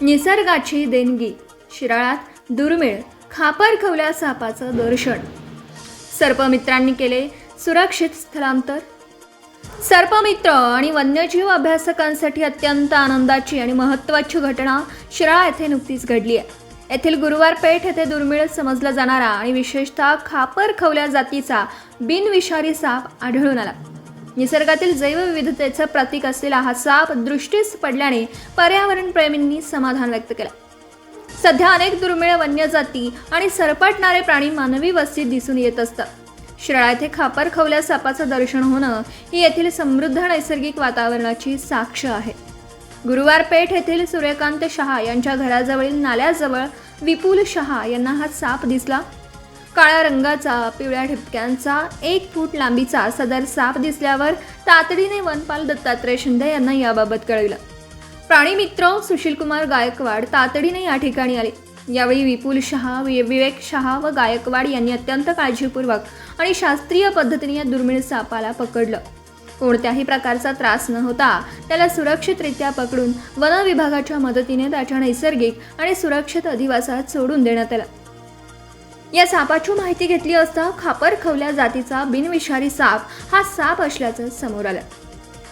निसर्गाची देणगी शिराळात दुर्मिळ खापर खवल्या सापाचं दर्शन. सर्पमित्रांनी केले सुरक्षित स्थलांतर. सर्पमित्र आणि वन्यजीव अभ्यासकांसाठी अत्यंत आनंदाची आणि महत्त्वाची घटना शिराळा येथे नुकतीच घडली आहे. येथील गुरुवार पेठ येथे दुर्मिळ समजला जाणारा आणि विशेषतः खापर खवल्या जातीचा बिनविषारी साप आढळून आला. निसर्गातील जैवविविधतेचं प्रतीक असलेला हा साप दृष्टीस पडल्याने पर्यावरण प्रेमींनी समाधान व्यक्त केलं. सध्या अनेक दुर्मिळ वन्यजाती आणि सरपटणारे प्राणी मानवी वस्तीत दिसून येत असतात. शिराळा येथे खापर खवल्या सापाचं दर्शन होणं ही येथील समृद्ध नैसर्गिक वातावरणाची साक्ष आहे. गुरुवार पेठ येथील सूर्यकांत शहा यांच्या घराजवळील नाल्याजवळ विपुल शहा यांना हा साप दिसला. काळ्या रंगाचा पिवळ्या ठिपक्यांचा एक फूट लांबीचा सदर साप दिसल्यावर तातडीने वनपाल दत्तात्रय शिंदे यांना याबाबत कळविलं. प्राणीमित्र सुशीलकुमार गायकवाड तातडीने या ठिकाणी आले. यावेळी विपुल शहा वि- विवेक शहा व गायकवाड यांनी अत्यंत काळजीपूर्वक आणि शास्त्रीय पद्धतीने या दुर्मिळ सापाला पकडलं. कोणत्याही प्रकारचा त्रास न होता त्याला सुरक्षितरित्या पकडून वन विभागाच्या मदतीने त्याच्या नैसर्गिक आणि सुरक्षित अधिवासात सोडून देण्यात आला. या सापाची माहिती घेतली असता खापर खवल्या जातीचा बिनविषारी साप हा साप असल्याचं समोर आलं.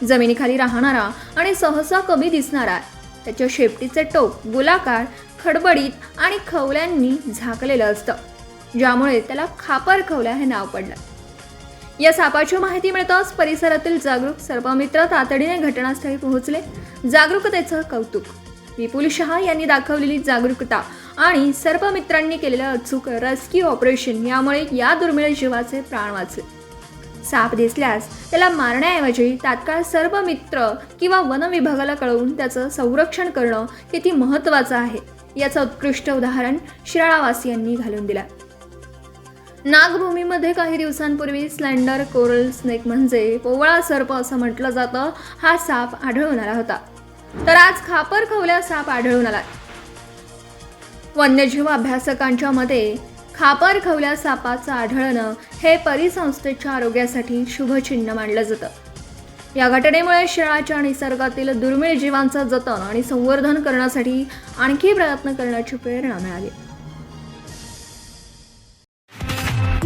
जमिनीखाली राहणारा आणि सहसा कमी दिसणारा त्याच्या शेपटीचे टोक गोलाकार खडबडीत आणि खवल्यांनी झाकलेलं असतं ज्यामुळे त्याला खापर खवल्या हे नाव पडलं. या सापाची माहिती मिळताच परिसरातील जागरूक सर्पमित्र तातडीने घटनास्थळी पोहोचले. जागरूकतेचं कौतुक. विपुल शहा यांनी दाखवलेली जागरूकता आणि सर्पमित्रांनी केलेलं अचूक रेस्क्यू ऑपरेशन यामुळे या दुर्मिळ जीवाचे प्राण वाचले. साप दिसल्यास त्याला मारण्याऐवजी तात्काळ सर्व मित्र किंवा वन विभागाला कळवून त्याचं संरक्षण करणं किती महत्त्वाचं आहे याचं उत्कृष्ट उदाहरण शिराळावासियांनी घालून दिलं. नागभूमीमध्ये काही दिवसांपूर्वी स्लेंडर कोरल स्नेक म्हणजे पोवळा सर्प असं म्हटलं जातं हा साप आढळून आला होता. तर आज खापर खवल्या साप आढळून आला वन्यजीव अभ्यासकांच्या मते खापर खवल्या सापाचं आढळणं हे परिसंस्थेच्या आरोग्यासाठी शुभचिन्ह मानलं जातं. या घटनेमुळे शिळाच्या निसर्गातील दुर्मिळ जीवांचं जतन आणि संवर्धन करण्यासाठी आणखी प्रयत्न करण्याची प्रेरणा मिळाली.